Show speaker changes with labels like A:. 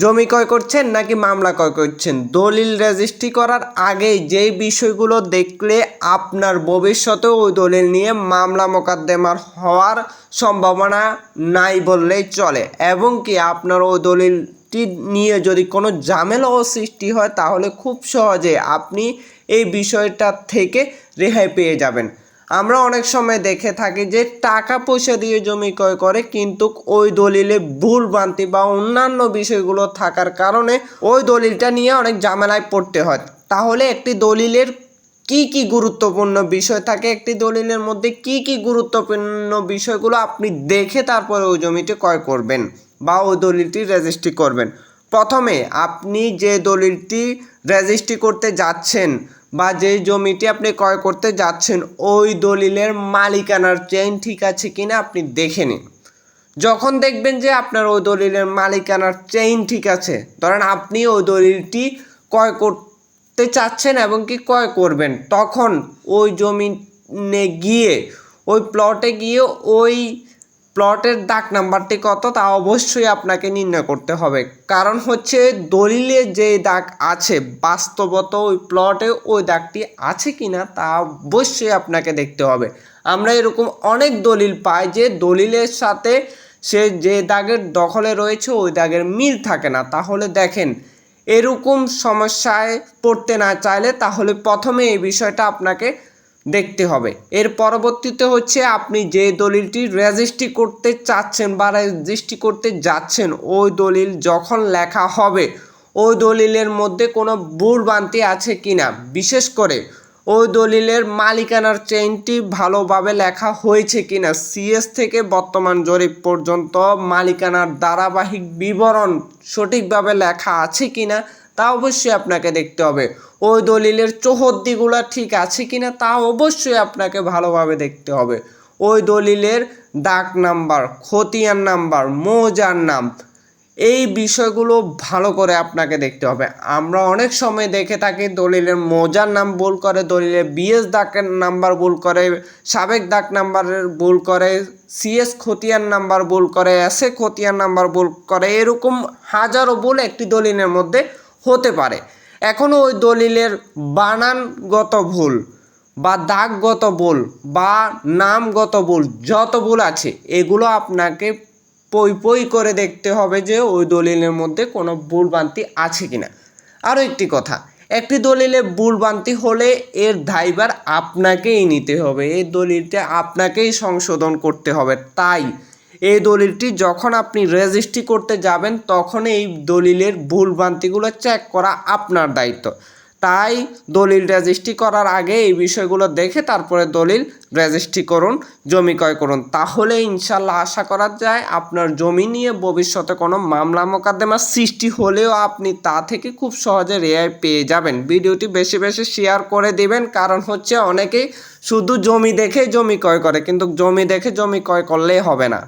A: জমি ক্রয় করছেন নাকি মামলা ক্রয় করছেন? দলিল রেজিস্ট্রি করার আগে যেই বিষয়গুলো দেখলে আপনার ভবিষ্যতে ওই দলিল নিয়ে মামলা মোকদ্দমার হওয়ার সম্ভাবনা নাই বললেই চলে। এবং কি আপনার ওই দলিলটি নিয়ে যদি কোনো ঝামেলাও সৃষ্টি হয়, তাহলে খুব সহজে আপনি এই বিষয়টা থেকে রেহাই পেয়ে যাবেন। আমরা অনেক সময় দেখে থাকি যে টাকা পয়সা দিয়ে জমি ক্রয় করে, কিন্তু ওই দলিলে ভুল ভ্রান্তি বা অন্যান্য বিষয়গুলো থাকার কারণে ওই দলিলটা নিয়ে অনেক ঝামেলায় পড়তে হয়। তাহলে একটি দলিলের কি কি গুরুত্বপূর্ণ বিষয় থাকে? একটি দলিলের মধ্যে কি কি গুরুত্বপূর্ণ বিষয়গুলো আপনি দেখে তারপরে ওই জমিটি ক্রয় করবেন বা ওই দলিলটি রেজিস্ট্রি করবেন? প্রথমে আপনি যে দলিলটি রেজিস্ট্রি করতে যাচ্ছেন বা যে জমিটি আপনি ক্রয় করতে যাচ্ছেন, ওই দলিলের মালিকানার চেইন ঠিক আছে কিনা আপনি দেখে নিন। যখন দেখবেন যে আপনার ওই দলিলের মালিকানার চেইন ঠিক আছে, ধরেন আপনি ওই দলিলটি ক্রয় করতে চাচ্ছেন এবং কি ক্রয় করবেন, তখন ওই জমিনে গিয়ে, ওই প্লটে গিয়ে ওই প্লটের দাগ নাম্বারটি কত তা অবশ্যই আপনাকে নির্ণয় করতে হবে। কারণ হচ্ছে দলিলে যে দাগ আছে, বাস্তবত ওই প্লটে ওই দাগটি আছে কি না তা অবশ্যই আপনাকে দেখতে হবে। আমরা এরকম অনেক দলিল পাই যে দলিলের সাথে সে যে দাগের দখলে রয়েছে, ওই দাগের মিল থাকে না। তাহলে দেখেন, এরকম সমস্যায় পড়তে না চাইলে তাহলে প্রথমে এই বিষয়টা আপনাকে দেখতে হবে। এর পরবর্তীতে হচ্ছে আপনি যে দলিলটি রেজিস্ট্রি করতে চাচ্ছেন বা রেজিস্ট্রি করতে যাচ্ছেন, ওই দলিল যখন লেখা হবে, ওই দলিলের মধ্যে কোনো ভুলভ্রান্তি আছে কিনা? বিশেষ করে, ওই দলিলের মালিকানার চেইনটি ভালোভাবে লেখা হয়েছে কিনা? সিএস থেকে বর্তমান জরিপ পর্যন্ত মালিকানার ধারাবাহিক বিবরণ সঠিকভাবে লেখা আছে কিনা? তা অবশ্যই আপনাকে দেখতে হবে। ওই দলিলের চৌহদ্দিগুলো ঠিক আছে কি না তা অবশ্যই আপনাকে ভালোভাবে দেখতে হবে। ওই দলিলের ডাক নাম্বার, খতিয়ান নাম্বার, মৌজার নাম, এই বিষয়গুলো ভালো করে আপনাকে দেখতে হবে। আমরা অনেক সময় দেখে থাকি দলিলের মৌজার নাম ভুল করে, দলিলের বিএস দাগের নাম্বার ভুল করে, সাবেক ডাক নাম্বারের ভুল করে, সিএস খতিয়ান নাম্বার ভুল করে এসএ খতিয়ান নাম্বার ভুল করে, এরকম হাজারো ভুল একটি দলিলের মধ্যে হতে পারে। এখনও ওই দলিলের বানানগত ভুল বা দাগগত ভুল বা নামগত ভুল যত ভুল আছে, এগুলো আপনাকে পই পই করে দেখতে হবে যে ওই দলিলের মধ্যে কোনো ভুলভ্রান্তি আছে কি না আরও একটি কথা, একটি দলিলে ভুলভ্রান্তি হলে এর দায়ভার আপনাকেই নিতে হবে, এই দলিলটা আপনাকেই সংশোধন করতে হবে। তাই এই দলিলটি যখন আপনি রেজিস্ট্রি করতে যাবেন তখন এই দলিলের ভুলভ্রান্তিগুলো চেক করা আপনার দায়িত্ব। তাই দলিল রেজিস্ট্রি করার আগে এই বিষয়গুলো দেখে তারপরে দলিল রেজিস্ট্রি করুন, জমি ক্রয় করুন। তাহলে ইনশাল্লাহ আশা করা যায় আপনার জমি নিয়ে ভবিষ্যতে কোনো মামলা মোকদ্দমার সৃষ্টি হলেও আপনি তা থেকে খুব সহজে রেহাই পেয়ে যাবেন। ভিডিওটি বেশি বেশি শেয়ার করে দিবেন, কারণ হচ্ছে অনেকেই শুধু জমি দেখে জমি ক্রয় করে, কিন্তু জমি দেখে জমি ক্রয় করলেই হবে না।